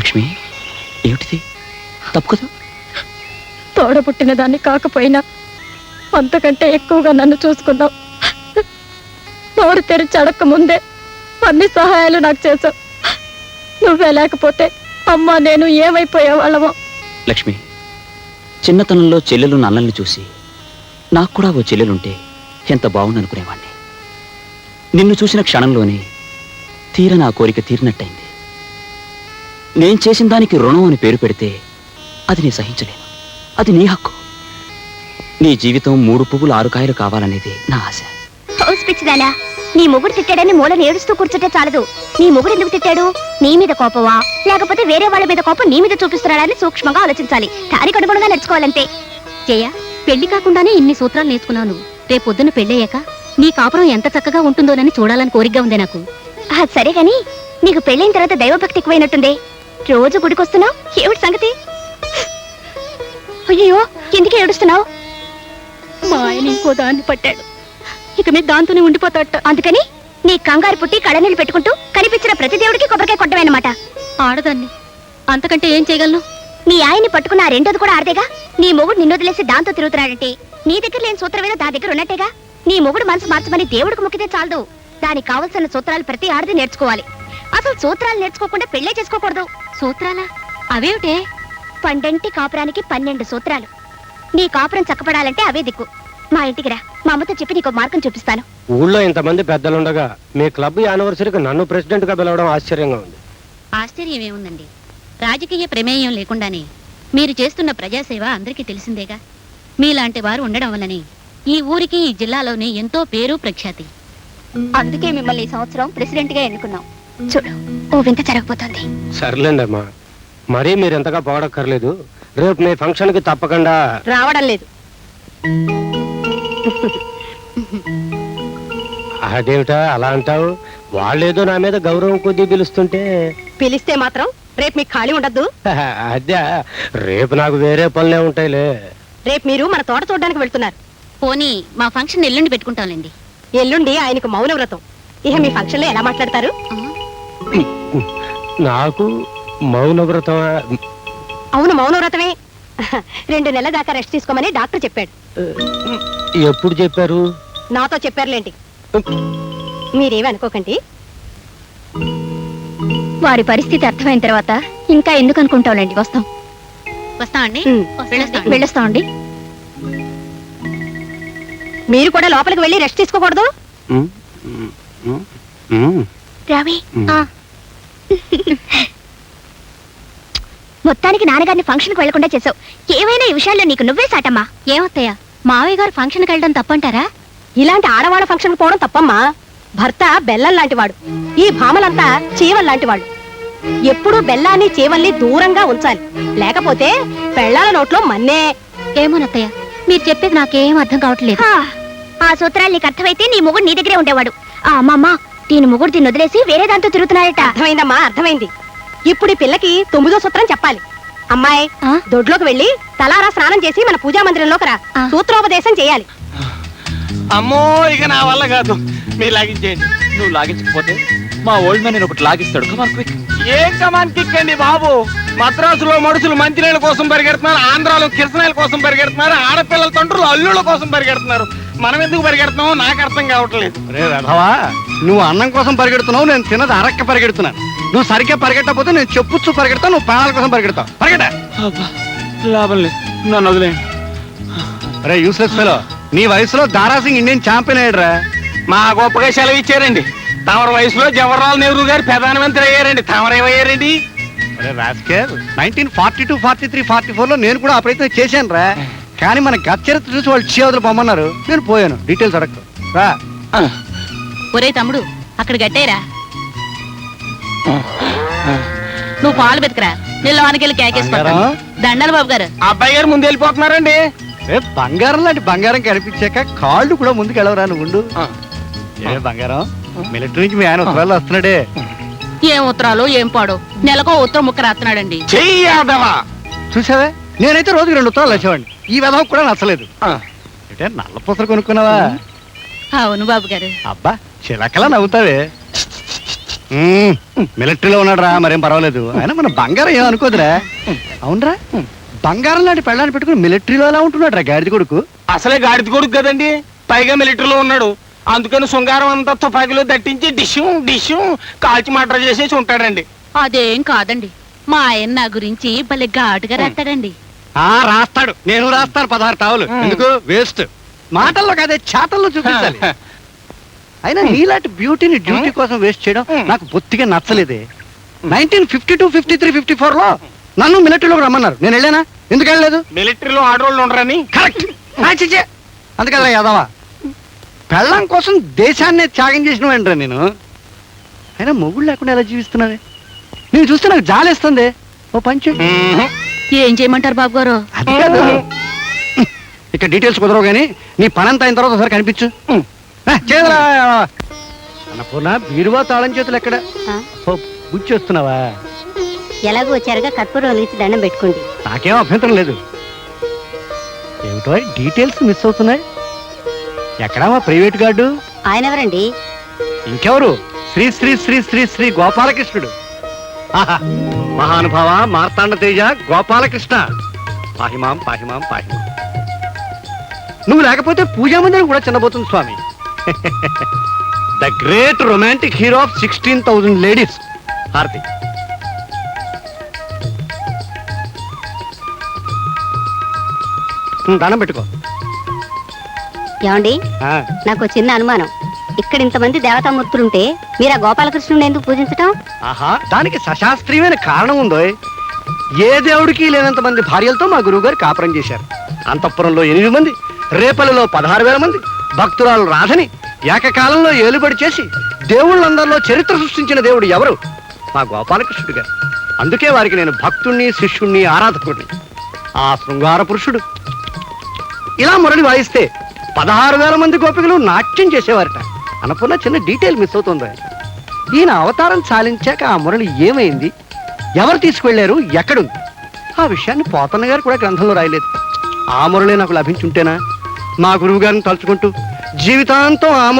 లక్ష్మి ఏమిటిది? తప్పు కదా? తోడబుట్టిన దాన్ని కాకపోయినా అంతకంటే ఎక్కువగా నన్ను చూసుకున్నావు. నోరు తెరిచి అడక్క ముందే అన్ని సహాయాలు నాకు చేశావు. నువ్వే లేకపోతే అమ్మ నేను ఏమైపోయే వాళ్ళమో? లక్ష్మి చిన్నతనంలో చెల్లెలు నన్నల్ని చూసి నాకు కూడా ఓ చెల్లెలుంటే ఎంత బాగుందనుకునేవాణ్ణి నిన్ను చూసిన క్షణంలోనే తీర నా కోరిక తీరినట్టయింది. నేను చేసిన దానికి రుణం అని పేరు పెడితే అది నేను సహించలేను. అది నీ హక్కు. నీ జీవితం మూడు పువ్వులు ఆరు కాయలు కావాలనేది నా ఆశ. హౌస్ పిచ్చిదానా నీ మొగుడు తిట్టాడని మూల ఏడుస్తూ కూర్చుంటే చాలదు. నీ మొగుడు ఎందుకు తిట్టాడు? నీ మీద కోపమా? లేకపోతే వేరే వాళ్ళ మీద కోపం నీ మీద చూపిస్తున్నాడని సూక్ష్మంగా ఆలోచించాలి. దానికి అనుగుణంగా నడుచుకోవాలంతే. జయ పెళ్ళి కాకుండానే ఇన్ని సూత్రాలు నేర్చుకున్నాను. రేపొద్దున పెళ్ళయ్యాక నీ కాపురం ఎంత చక్కగా ఉంటుందోనని చూడాలని కోరికగా ఉంది నాకు. అది సరే గాని నీకు పెళ్ళైన తర్వాత దైవభక్తి ఎక్కువైనట్టుందే. రోజు గుడికొస్తున్నావు? ఏమిటి సంగతి? అయ్యో ఎందుకు ఏడుస్తున్నావు? మా ఆయన ఇంకో దాన్ని పట్టాడు. ఇక మీద దాంతోనే ఉండిపోతాట అందుకని నీ కంగారు పుట్టి కళ్ళనీళ్ళు పెట్టుకుంటూ కనిపించిన ప్రతి దేవుడికి కొబ్బరికాయ కొట్టమేనమాట ఆడదాన్ని. అంతకంటే ఏం చేయగలను? నీ ఆయన్ని పట్టుకున్న ఆ రెండోది కూడా ఆడదేగా? నీ మొగుడు నిన్ను వదిలేసి దాంతో తిరుగుతున్నాడంటే నీ దగ్గర లేని సూత్రం ఏదో దా దగ్గర ఉన్నట్టేగా? నీ మొగుడు మనసు మార్చమని దేవుడికి మొక్కితే చాలదు. దానికి కావలసిన సూత్రాలు ప్రతి ఆడది నేర్చుకోవాలి. అసలు సూత్రాలు నేర్చుకోకుండా పెళ్ళే చేసుకోకూడదు. సూత్రాలా? అవేమిటే? పండంటి కాపురానికి పన్నెండు సూత్రాలు. నీ కాపురం చక్కపడాలంటే అవే దిక్కు. మా ఇంటికి రా. మా అమ్మతో చెప్పి నీకు మార్గం చూపిస్తాను. ఊళ్ళో ఇంతమంది పెద్దలుండగా మీ క్లబ్ యానివర్సరీకి నన్ను ప్రెసిడెంట్గా పిలవడం ఆశ్చర్యంగా ఉంది. ఆశ్చర్యం ఏముందండి రాజకీయ ప్రమేయం లేకుండానే మీరు చేస్తున్న ప్రజాసేవ అందరికీ తెలిసిందేగా? మీలాంటి వారు ఉండడం వల్లనే ఈ ఊరికి ఈ జిల్లాలోనే ఎంతో పేరు ప్రఖ్యాతి. అందుకే మిమ్మల్ని ఈ సంవత్సరం ప్రెసిడెంట్గా ఎన్నుకున్నాం. చూడు ఓ వింత జరగబోతోంది. సర్లేండి అమ్మా మరీ మీరు ఎంతగా పొగడక్కర్లేదు రేపు మీ ఫంక్షన్కి తప్పకుండా రావడం లేదు. అదేమిటా అలా అంటావు? వాళ్ళేదో నా మీద గౌరవం కొద్దీ పిలుస్తుంటే. పిలిస్తే మాత్రం రేపు మీకు ఖాళీ ఉండద్దు. అదే రేపు నాకు వేరే పనులే ఉంటాయిలే. రేపు మీరు మన తోట చూడడానికి వెళ్తున్నారు. పోనీ మా ఫంక్షన్ ఎల్లుండి పెట్టుకుంటాంలేండి. ఎల్లుండి ఆయనకు మౌన వ్రతం ఇక మీ ఫంక్షన్లో ఎలా మాట్లాడతారు? నాకు మౌన వ్రతం అవును మౌన వ్రతమే రెండు నెలల దాకా రెస్ట్ తీసుకోమని డాక్టర్ చెప్పాడు. ఎప్పుడు చెప్పారు? నాతో చెప్పారులేంటి. మీరేమి అనుకోకండి. వారి పరిస్థితి అర్థమైన తర్వాత ఇంకా ఎందుకు అనుకుంటాంలేండి వస్తాం. వస్తామండి. వెళ్ళొస్తామండి మీరు కూడా లోపలికి వెళ్ళి రెస్ట్ తీసుకోకూడదు. రవి ఉమ్. ఆ. మొత్తానికి నాన్నగారిని ఫంక్షన్కు వెళ్ళకుండా చేసావు ఏవైనా ఈ విషయాల్లో నీకు నువ్వే సాటమ్మా. ఏమత్తయ్యా? మావయ్య గారు ఫంక్షన్కి వెళ్ళడం తప్పంటారా? ఇలాంటి ఆడవాళ్ళ ఫంక్షన్ పోవడం తప్పమ్మా. భర్త బెల్లం లాంటివాడు. ఈ భామలంతా చీవల్ లాంటివాడు. ఎప్పుడూ బెల్లాన్ని చీవల్ని దూరంగా ఉంచాలి. లేకపోతే పెళ్ళాల నోట్లో మన్నే. ఏమోనత్తయ్య? మీరు చెప్పేది నాకేం అర్థం కావట్లేదు. ఆ సూత్రాలు నీకు అర్థమైతే నీ మొగుడు నీ దగ్గరే ఉండేవాడు. ఆ అమ్మమ్మ దీని మొగుడు దీన్ని వదిలేసి వేరే దాంతో తిరుగుతున్నాడట అర్థమైందమ్మా అర్థమైంది. ఇప్పుడు ఈ పిల్లకి తొమ్మిదో సూత్రం చెప్పాలి. అమ్మాయి ఆ? దొడ్లోకి వెళ్ళి తలారా స్నానం చేసి మన పూజా మందిరంలోకి రా. ఆ. సూత్రోపదేశం చేయాలి. అమ్మో ఇక నా వల్ల కాదు. మీరు లాగించేయండి. నువ్వు లాగించకపోతే మా ఓల్డ్ మ్యాన్ నేను ఒకటి లాగిస్తాడు. కమాన్ క్విక్ ఏం కమాన్ కిక్కండి బాబు? మద్రాసులో మనుషులు మంచినీళ్ళ కోసం పరిగెడుతున్నారు ఆంధ్రాలో కిరసనాయల కోసం పరిగెడుతున్నారు ఆడపిల్లల తండ్రులు అల్లుళ్ళ కోసం పరిగెడుతున్నారు. మనం ఎందుకు పరిగెడుతున్నామో నాకు అర్థం కావట్లేదు. రే రథవా నువ్వు అన్నం కోసం పరిగెడుతున్నావు నేను తినది అరక్క పరిగెడుతున్నాను. నువ్వు సరిగ్గా పరిగెట్టకపోతే నేను చెప్పుచ్చు పరిగెడతావు నువ్వు ప్రాణాల కోసం పరిగెడతావు. పరిగెట లాభం లేదు. నన్ను వదిలేయండి రే యూస్లెస్ ఫెలో నీ వయసులో దారాసింగ్ ఇండియన్ ఛాంపియన్ అయ్యాడురా. మా గొప్పగా సెలవు ఇచ్చారండి. తమర వయసులో జవహర్లాల్ నెహ్రూ గారు ప్రధానమంత్రి అయ్యారండి. తమరేమయ్యారండి రాస్కేర్ nineteen forty two forty three forty ఫోర్లో నేను కూడా ఆ ప్రయత్నం చేశాను రా కానీ మన గత చరిత్ర చూసి వాళ్ళు చేవదులు పొమ్మన్నారు. నేను పోయాను. డీటెయిల్స్ అడగదు రా. ఒరే తమ్ముడు అక్కడ గట్టేరా. నువ్వు పాలు బతికరా నిల్లవానికి వెళ్ళి కేకేసుకుంటాను బంగారం? దండాలి బాబు గారు. అబ్బాయి గారు ముందు వెళ్ళిపోతున్నారండి. ఏ బంగారం లాంటి బంగారం కనిపించాక కాళ్ళు కూడా ముందుకు వెళ్ళవరా నువ్వు ఉండు. ఏ బంగారం? మిలిటరీ నుంచి మీ ఆయన ఒకవేళ వస్తున్నాడే. ఏం ఉత్తరాలు ఏం పాడు? నెలకో ఉత్తరం ముక్క రాస్తున్నాడండి. చెయ్యాదవా చూసావే? నేనైతే రోజుకి రెండు ఉత్తరాలు వచ్చేవాడిని ఈ విధం కూడా నచ్చలేదు. అంటే నల్ల పూసలు కొనుక్కున్నావా? అవును బాబు గారు. అబ్బా చిలకలా నవ్వుతావే. మిలిటరీలో ఉన్నాడు రా మరేం పర్వాలేదు. ఆయన మన బంగారం ఏం అనుకోదురా. అవునరా? బంగారం లాంటి పెళ్ళాన్ని పెట్టుకుని మిలిటరీలో ఎలా ఉంటున్నాడు రా గాడిద కొడుకు? అసలే గాడిద కొడుకు కదండి. పైగా మిలిటరీలో ఉన్నాడు. అందుకని శృంగారం అంతా తుపాకీలో దట్టించి డిష్యూ డిష్యూ కాల్చి మటర్ చేసేసి ఉంటాడండి. అదేం కాదండి. మా ఆయన నా గురించి భలే ఘాటుగా రాస్తాడండి. ఆ రాస్తాడు. నేను రాస్తాను పదహారు టావులు. ఎందుకు? వేస్ట్. మాటల్లో కాదే చేతల్లో చూపించాలి. అయినా నీలాంటి బ్యూటీని డ్యూటీ కోసం వేస్ట్ చేయడం. నాకు బొత్తిగా నచ్చలేదే. Nineteen fifty two fifty three fifty ఫోర్లో నన్ను మిలిటరీలోకి రమ్మన్నారు. నేను వెళ్ళానా? ఎందుకు వెళ్ళలేదు? మిలిటరీలో ఆడవాళ్ళు ఉండరని? కరెక్ట్. అందుకల్లా యాదవా? పెళ్ళం కోసం దేశాన్నే త్యాగం చేసిన వెంటరా నేను. అయినా మొగుడు లేకుండా ఎలా జీవిస్తున్నావే నేను చూస్తే నాకు జాలేస్తుంది. ఓ పంచు. ఏం చేయమంటారు బాబు గారు అది కాదు. ఇక డీటెయిల్స్ కుదరవు కానీ నీ పనంతా అయిన తర్వాత ఒకసారి కనిపించు. అన్నపూర్ణ బీరువా తాళం చేతులు ఎక్కడ? ఆ? వస్తున్నావా? ఎలాగో వచ్చారుగా కర్పూరం లేచి దండం పెట్టుకోండి. నాకేం అభ్యంతరం లేదు. ఏమిటో డీటెయిల్స్ మిస్ అవుతున్నాయి. ఎక్కడా మా ప్రైవేట్ గార్డు? ఆయన ఎవరండి? ఇంకెవరు? శ్రీ శ్రీ శ్రీ శ్రీ శ్రీ గోపాలకృష్ణుడు. ఆహా, మహానుభావ మార్తాండ తేజ గోపాలకృష్ణ. పాహిమాం పాహిమాం పాహిమాం నువ్వు లేకపోతే పూజా మందిరం కూడా చిన్నబోతుంది స్వామి. The great romantic hero of sixteen thousand ladies హారతి. ఉమ్, దండం పెట్టుకో. ఏమండి? ఆ, నాకు చిన్న అనుమానం. ఇక్కడ ఇంతమంది దేవతామూర్తులుంటే మీరు ఆ గోపాలకృష్ణుని ఎందుకు పూజించటం? ఆహా దానికి సశాస్త్రీయమైన కారణం ఉందో ఏ దేవుడికి లేనంత మంది భార్యలతో మా గురువు గారు కాపురం చేశారు. అంతఃపురంలో ఎనిమిది మంది రేపలలో పదహారు వేల మంది భక్తురాలు రాధని ఏకకాలంలో ఏలుబడి చేసి దేవుళ్ళందరిలో చరిత్ర సృష్టించిన దేవుడు ఎవరు? మా గోపాలకృష్ణుడు గారు. అందుకే వారికి నేను భక్తుణ్ణి శిష్యుణ్ణి ఆరాధకుడిని. ఆ శృంగార పురుషుడు. ఇలా మురళి వాయిస్తే పదహారు వేల మంది గోపికలు నాట్యం చేసేవారట. అన్నపూర్ణ చిన్న డీటెయిల్ మిస్ అవుతుంది. ఈయన అవతారం చాలించాక ఆ మురళి ఏమైంది? ఎవరు తీసుకువెళ్ళారు ఎక్కడుంది? ఆ విషయాన్ని పోతన్న గారు కూడా గ్రంథంలో రాయలేదు. ఆ మురళి నాకు లభించుంటేనా? మా గురువు గారిని తలుచుకుంటూ జీవితాంతం ఆ మురళి